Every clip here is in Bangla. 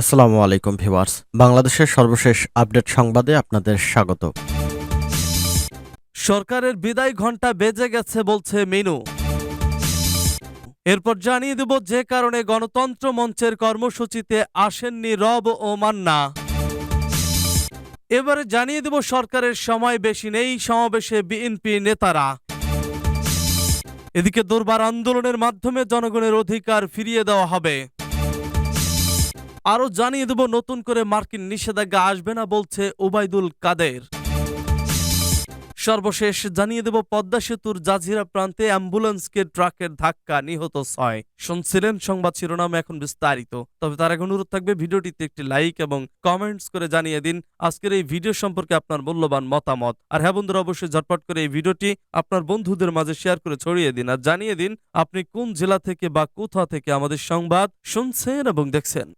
আসসালামু আলাইকুম ভিউয়ার্স। বাংলাদেশের সর্বশেষ আপডেট সংবাদে আপনাদের স্বাগত। সরকারের বিদায় ঘণ্টা বেজে গেছে বলছে মিনু। এরপর জানিয়ে দেব যে কারণে গণতন্ত্র মঞ্চের কর্মসূচিতে আসেননি রব ও মান্না। এবারে জানিয়ে দেব সরকারের সময় বেশি নেই সমাবেশে বিএনপি নেতারা। এদিকে দুর্বার আন্দোলনের মাধ্যমে জনগণের অধিকার ফিরিয়ে দেওয়া হবে। আরও জানিয়ে দেব, নতুন করে মার্কিন নিষেধাজ্ঞা আসবে না বলছে ওবায়দুল কাদের। সর্বশেষ জানিয়ে দেব, পদ্মা সেতুর জাজিরা প্রান্তে অ্যাম্বুলেন্সকে ট্রাকের ধাক্কা, নিহত ছয়। শুনছিলেন সংবাদ শিরোনাম এখন বিস্তারিত। তবে তার এখন অনুরোধ থাকবে, ভিডিওটিতে একটি লাইক এবং কমেন্টস করে জানিয়ে দিন আজকের এই ভিডিও সম্পর্কে আপনার মূল্যবান মতামত। আর হ্যাঁ বন্ধুরা, অবশ্যই ঝটপট করে এই ভিডিওটি আপনার বন্ধুদের মাঝে শেয়ার করে ছড়িয়ে দিন আর জানিয়ে দিন আপনি কোন জেলা থেকে বা কোথা থেকে আমাদের সংবাদ শুনছেন এবং দেখছেন।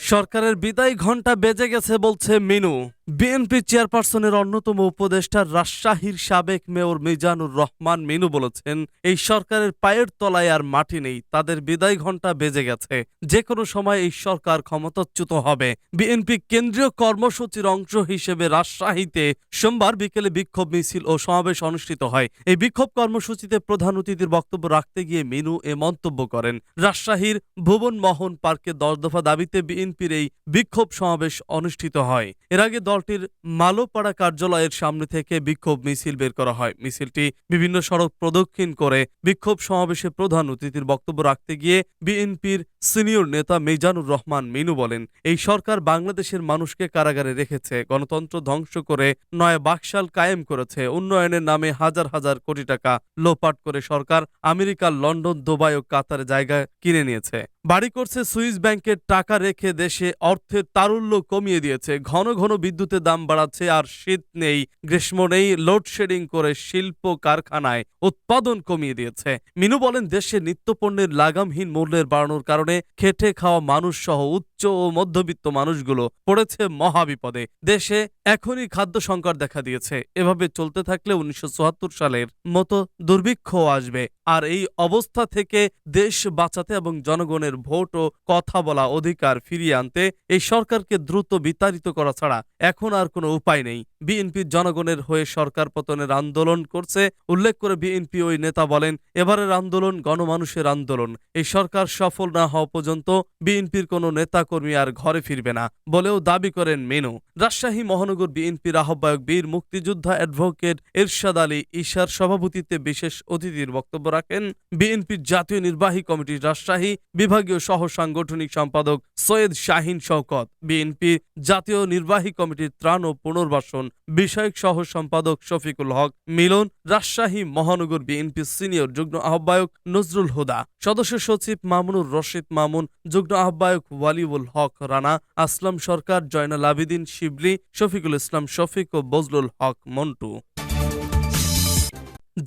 সরকারের বিদায় ঘণ্টা বেজে গেছে বলছে মিনু। বিএনপি চেয়ারপারসনের অন্যতম উপদেষ্টা রাজশাহীর সাবেক মেয়র মিজানুর রহমান মিনু বলেছেন, এই সরকারের পায়ের তলায় আর মাটি নেই, তাদের বিদায় ঘণ্টা বেজে গেছে। যে কোনো সময় এই সরকার ক্ষমতাচ্যুত হবে। বিএনপি কেন্দ্রীয় কর্মসূচির অংশ হিসেবে রাজশাহীতে সোমবার বিকেলে বিক্ষোভ মিছিল ও সমাবেশ অনুষ্ঠিত হয়। এই বিক্ষোভ কর্মসূচিতে প্রধান অতিথির বক্তব্য রাখতে গিয়ে মিনু এ মন্তব্য করেন। রাজশাহীর ভুবন মোহন পার্কে দশ দফা দাবিতে বিএনপির এই বিক্ষোভ সমাবেশ অনুষ্ঠিত হয়। এর আগে দলটির মালোপাড়া কার্যালয়ের সামনে থেকে বিক্ষোভ মিছিল বের করা হয়। মিছিলটি বিভিন্ন সড়ক প্রদক্ষিণ করে বিক্ষোভ সমাবেশে প্রধান অতিথির বক্তব্য রাখতে গিয়ে বিএনপির সিনিয়র নেতা মিজানুর রহমান মিনু বলেন, এই সরকার বাংলাদেশের মানুষকে কারাগারে রেখেছে, গণতন্ত্র ধ্বংস করে নয় বাকশাল কায়েম করেছে, উন্নয়নের নামে হাজার হাজার কোটি টাকা লোপাট করে সরকার আমেরিকা, লন্ডন, দুবাই ও কাতারে জায়গা কিনে নিয়েছে। বাড়ি করছে সুইস ব্যাংকের টাকা রেখে দেশে অর্থের তারুল্য কমিয়ে দিয়েছে। ঘন ঘন বিদ্যুতের দাম বাড়াচ্ছে আর শীত নেই, গ্রীষ্ম নেই, লোডশেডিং করে শিল্প কারখানায় উৎপাদন কমিয়ে দিয়েছে। মিনু বলেন, দেশে নিত্যপণ্যের লাগামহীন মূল্যের বাড়ানোর কারণে খেটে খাওয়া মানুষ সহ উচ্চ ও মধ্যবিত্ত মানুষগুলো পড়েছে মহাবিপদে। দেশে এখনই খাদ্য সংকট দেখা দিয়েছে। এভাবে চলতে থাকলে উনিশশো চুয়াত্তর সালের মতো দুর্ভিক্ষ আসবে। আর এই অবস্থা থেকে দেশ বাঁচাতে এবং জনগণের ভোট ও কথা বলা অধিকার ফিরিয়ে আনতে এই সরকারকে দ্রুত বিতাড়িত করা ছাড়া এখন আর কোনো উপায় নেই। বিএনপি জনগণের হয়ে সরকার পতনের আন্দোলন করছে। উল্লেখ করে বিএনপি ওই নেতা বলেন, এবারের আন্দোলন গণমানুষের আন্দোলন। এই সরকার সফল না হওয়া পর্যন্ত বিএনপির কোনো নেতাকর্মী আর ঘরে ফিরবে না। বলেও দাবি করেন মেনু। রাজশাহী মহানগর বিএনপির আহ্বায়ক বীর মুক্তিযোদ্ধা অ্যাডভোকেট এরশাদ আলী ঈশার সভাপতিত্বে বিশেষ অতিথির বক্তব্য রাখেন বিএনপির জাতীয় নির্বাহী কমিটির রাজশাহী বিভাগীয় সহ সাংগঠনিক সম্পাদক সৈয়দ শাহিন শওকত। বিএনপি জাতীয় নির্বাহী কমিটির ত্রাণ ও পুনর্বাসন বিষয়ক সহ সম্পাদক শফিকুল হক মিলন, রাজশাহী মহানগর বিএনপি সিনিয়র যুগ্ম আহ্বায়ক নজরুল হুদা, সদস্য সচিব মামুনুর রশিদ মামুন, যুগ্ম আহ্বায়ক ওয়ালিউল হক রানা, আসলাম সরকার জয়নাল আবিদিন শিবলি, শফিকুল ইসলাম শফিক ও বজলুল হক মন্টু।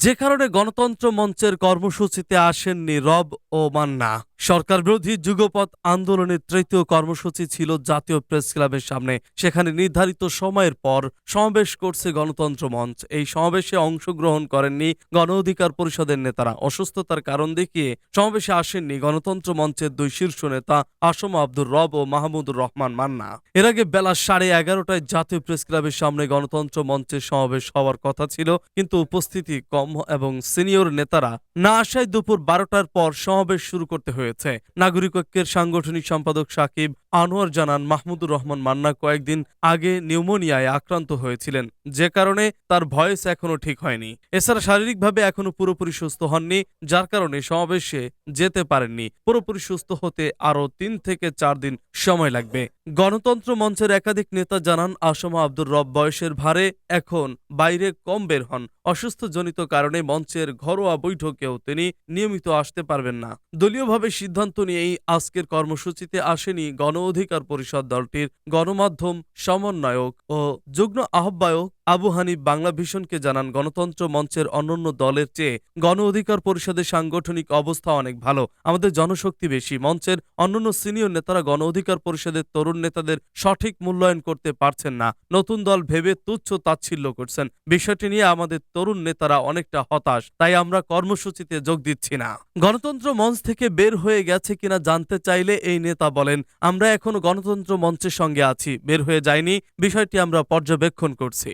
যে কারণে গণতন্ত্র মঞ্চের কর্মসূচিতে আসেননি রব ও মান্না সরকার বিরোধী যুগপথ আন্দোলনের তৃতীয় কর্মসূচি ছিল জাতীয় প্রেস ক্লাবের সামনে। সেখানে নির্ধারিত সময়ের পর সমাবেশ করছে গণতন্ত্র মঞ্চ। এই সমাবেশে অংশগ্রহণ করেননি গণ অধিকার পরিষদের নেতারা। অসুস্থতার কারণ দেখিয়ে সমাবেশে আসেননি গণতন্ত্র মঞ্চের দুই শীর্ষ নেতা আসম আব্দুর রব ও মাহমুদুর রহমান মান্না। এর আগে বেলা সাড়ে এগারোটায় জাতীয় প্রেস ক্লাবের সামনে গণতন্ত্র মঞ্চের সমাবেশ হওয়ার কথা ছিল, কিন্তু উপস্থিতি কম এবং সিনিয়র নেতারা না আসায় দুপুর বারোটার পর সমাবেশ শুরু করতে হয়েছে। নাগরিক ঐক্যের সাংগঠনিক সম্পাদক সাকিব আনোয়ার জানান, মাহমুদুর রহমান মান্না কয়েকদিন আগে নিউমোনিয়ায় আক্রান্ত হয়েছিলেন। যে কারণে তার ভয়েস এখনও ঠিক হয়নি। এছাড়া শারীরিকভাবে এখনও পুরোপুরি সুস্থ হননি, যার কারণে সমাবেশে যেতে পারেননি। পুরোপুরি সুস্থ হতে আরও তিন থেকে চার দিন সময় লাগবে। গণতন্ত্র মঞ্চের একাধিক নেতা জানান, আসমা আব্দুর রব বয়সের ভারে এখন বাইরে কম বের হন। অসুস্থজনিত কারণে মঞ্চের ঘরোয়া বৈঠকেও তিনি নিয়মিত আসতে পারবেন না। দলীয়ভাবে সিদ্ধান্ত নিয়েই আজকের কর্মসূচিতে আসেনি গণ অধিকার পরিষদ দলটির গণমাধ্যম সমন্বয়ক ও যুগ্ম আহ্বায়ক আবু হানিফ বাংলা ভীষণকে জানান, গণতন্ত্র মঞ্চের অন্যান্য দলের চেয়ে গণ অধিকার পরিষদের সাংগঠনিক অবস্থা অনেক ভালো। আমাদের জনশক্তি বেশি। মঞ্চের অন্যান্য সিনিয়র নেতারা গণ অধিকার পরিষদের তরুণ নেতাদের সঠিক মূল্যায়ন করতে পারছেন না। নতুন দল ভেবে তুচ্ছ তাচ্ছিল্য করছেন। বিষয়টি নিয়ে আমাদের তরুণ নেতারা অনেকটা হতাশ। তাই আমরা কর্মসূচিতে যোগ দিচ্ছি না। গণতন্ত্র মঞ্চ থেকে বের হয়ে গেছে কিনা জানতে চাইলে, এই নেতা বলেন, আমরা এখনও গণতন্ত্র মঞ্চের সঙ্গে আছি। বের হয়ে যায়নি বিষয়টি আমরা পর্যবেক্ষণ করছি।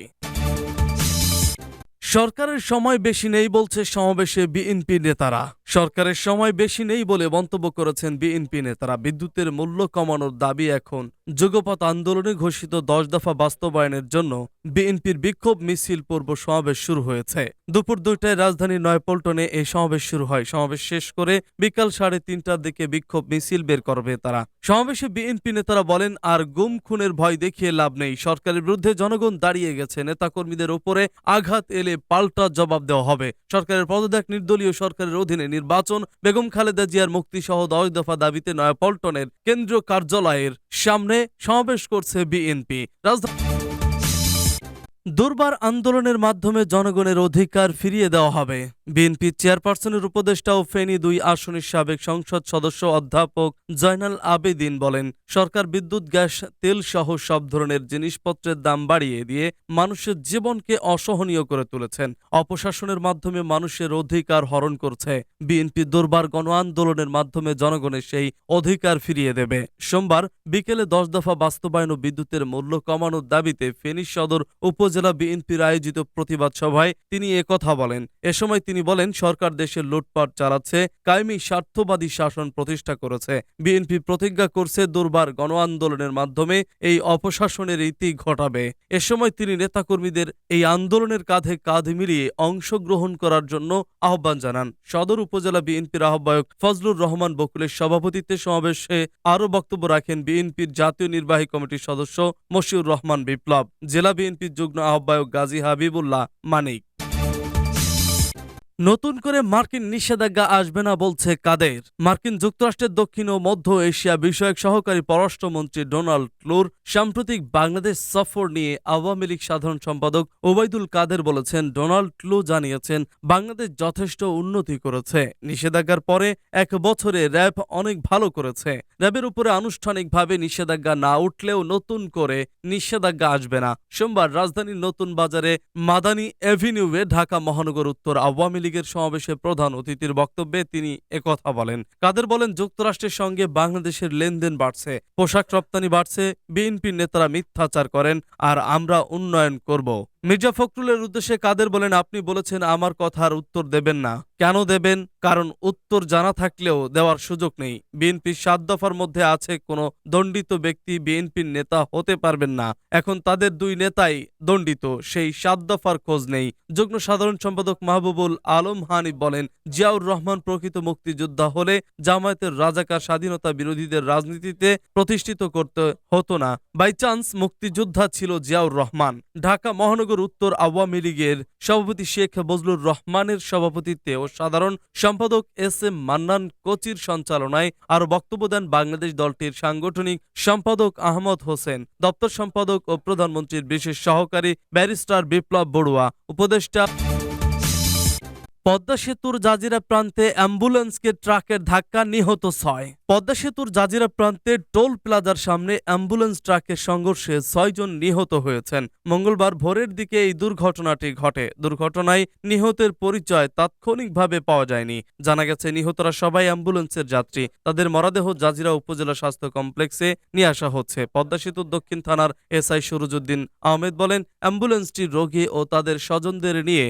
সরকারের সময় বেশি নেই বলছে সমাবেশে বিএনপি নেতারা। সরকারের সময় বেশি নেই বলে মন্তব্য করেছেন বিএনপি নেতারা। বিদ্যুতের মূল্য কমানোর দাবি এখন যুগপৎ আন্দোলনে ঘোষিত দশ দফা বাস্তবায়নের জন্য বিএনপির বিক্ষোভ মিছিল পূর্ব সমাবেশ শুরু হয়েছে। দুপুর দুইটায় রাজধানীর নয়পল্টনে এই সমাবেশ শুরু হয়। সমাবেশ শেষ করে বিকাল সাড়ে তিনটার দিকে বিক্ষোভ মিছিল বের করবে তারা। সমাবেশে বিএনপি নেতারা বলেন, আর গুম, খুনের ভয় দেখিয়ে লাভ নেই। সরকারের বিরুদ্ধে জনগণ দাঁড়িয়ে গেছে। নেতাকর্মীদের ওপরে আঘাত এলে পাল্টা জবাব দেওয়া হবে। সরকারের পদত্যাগ নির্দলীয় সরকারের অধীনে নির্বাচন, বেগম খালেদা জিয়ার মুক্তি সহ দশ দফা দাবিতে নয়াপল্টনের কেন্দ্রীয় কার্যালয়ের সামনে সমাবেশ করছে বিএনপি। রাজধানী দুর্বার আন্দোলনের মাধ্যমে জনগণের অধিকার ফিরিয়ে দেওয়া হবে। বিএনপি চেয়ারপারসনের উপদেষ্টা ও ফেনী দুই আসনের সাবেক সংসদ সদস্য অধ্যাপক জয়নাল আবেদিন বলেন, সরকার বিদ্যুৎ, গ্যাস, তেল সহ সব ধরনের জিনিসপত্রের দাম বাড়িয়ে দিয়ে মানুষের জীবনকে অসহনীয় করে তুলেছেন। অপশাসনের মাধ্যমে মানুষের অধিকার হরণ করছে। বিএনপি দুর্বার গণ আন্দোলনের মাধ্যমে জনগণের সেই অধিকার ফিরিয়ে দেবে। সোমবার বিকেলে দশ দফা বাস্তবায়ন ও বিদ্যুতের মূল্য কমানোর দাবিতে ফেনী সদর উপজেলা বিএনপির আয়োজিত প্রতিবাদ সভায় তিনি একথা বলেন। এ সময় তিনি বলেন, সরকার দেশের লুটপাট চালাচ্ছে, কায়েমি স্বার্থবাদী শাসন প্রতিষ্ঠা করেছে। বিএনপি প্রতিজ্ঞা করছে, দুর্বার গণ আন্দোলনের মাধ্যমে এই অপশাসনের ইতি ঘটাবে। এ সময় তিনি নেতাকর্মীদের এই আন্দোলনের কাঁধে কাঁধ মিলিয়ে অংশগ্রহণ করার জন্য আহ্বান জানান। সদর উপজেলা বিএনপির আহ্বায়ক ফজলুর রহমান বকুলের সভাপতিত্বে সমাবেশে আরও বক্তব্য রাখেন বিএনপির জাতীয় নির্বাহী কমিটির সদস্য মশিউর রহমান বিপ্লব। জেলা বিএনপির যুগ্ম আহ্বায়ক গাজী হাবিবুল্লাহ মানিক। নতুন করে মার্কিন নিষেধাজ্ঞা আসবে না বলছে কাদের। মার্কিন যুক্তরাষ্ট্রের দক্ষিণ ও মধ্য এশিয়া বিষয়ক সহকারী পররাষ্ট্রমন্ত্রী ডোনাল্ড ক্লুর সাম্প্রতিক বাংলাদেশ সফর নিয়ে আওয়ামী লীগ সাধারণ সম্পাদক ওবায়দুল কাদের বলেছেন, ডোনাল্ড ক্লু জানিয়েছেন, বাংলাদেশ যথেষ্ট উন্নতি করেছে। নিষেধাজ্ঞার পরে এক বছরে র্যাব অনেক ভালো করেছে। র্যাবের উপরে আনুষ্ঠানিকভাবে নিষেধাজ্ঞা না উঠলেও নতুন করে নিষেধাজ্ঞা আসবে না। সোমবার রাজধানীর নতুন বাজারে মাদানী এভিনিউয়ে ঢাকা মহানগর উত্তর আওয়ামী লীগের সমাবেশে প্রধান অতিথির বক্তব্যে তিনি একথা বলেন। কাদের বলেন, যুক্তরাষ্ট্রের সঙ্গে বাংলাদেশের লেনদেন বাড়ছে, পোশাক রপ্তানি বাড়ছে, বিএনপির নেতারা মিথ্যাচার করেন, আর আমরা উন্নয়ন করব। মির্জা ফখরুলের উদ্দেশ্যে কাদের বলেন, আপনি বলেছেন আমার কথার উত্তর দেবেন না। কেন দেবেন? কারণ উত্তর জানা থাকলেও দেওয়ার সুযোগ নেই। বিএনপির সাত দফার মধ্যে আছে, কোনো দণ্ডিত ব্যক্তি বিএনপির নেতা হতে পারবেন না। এখন তাদের দুই নেতাই দণ্ডিত, সেই সাত দফার খোঁজ নেই। যুগ্ম সাধারণ সম্পাদক মাহবুবুল আলম হানিফ বলেন, জিয়াউর রহমান প্রকৃত মুক্তিযোদ্ধা হলে জামায়াতের রাজাকার স্বাধীনতা বিরোধীদের রাজনীতিতে প্রতিষ্ঠিত করতে হতো না। বাই চান্স মুক্তিযোদ্ধা ছিল জিয়াউর রহমান। ঢাকা মহানগর উত্তর আওয়ামী লীগের সভাপতি শেখ বজলুর রহমানের সভাপতিত্বে ও সাধারণ সম্পাদক এস এম মান্নান কোচির সঞ্চালনায় আরও বক্তব্য দেন বাংলাদেশ দলটির সাংগঠনিক সম্পাদক আহমদ হোসেন, দপ্তর সম্পাদক ও প্রধানমন্ত্রীর বিশেষ সহকারী ব্যারিস্টার বিপ্লব বড়ুয়া, উপদেষ্টা পদ্মা সেতুর জাজিরা প্রান্তে অ্যাম্বুলেন্সকে ট্রাকের ধাক্কা নিহত ছয়। পদ্মা সেতুর জাজিরা প্রান্তে টোল প্লাজার সামনে অ্যাম্বুলেন্স ট্রাকের সংঘর্ষে ছয়জন নিহত হয়েছেন। মঙ্গলবার ভোরের দিকে এই দুর্ঘটনাটি ঘটে। দুর্ঘটনায় নিহতের পরিচয় তাৎক্ষণিকভাবে পাওয়া যায়নি। জানা গেছে, নিহতরা সবাই অ্যাম্বুলেন্সের যাত্রী। তাদের মরদেহ জাজিরা উপজেলা স্বাস্থ্য কমপ্লেক্সে নিয়ে আসা হচ্ছে। পদ্মা সেতুর দক্ষিণ থানার এসআই সুরুজুদ্দিন আহমেদ বলেন, অ্যাম্বুলেন্সটি রোগী ও তাদের স্বজনদের নিয়ে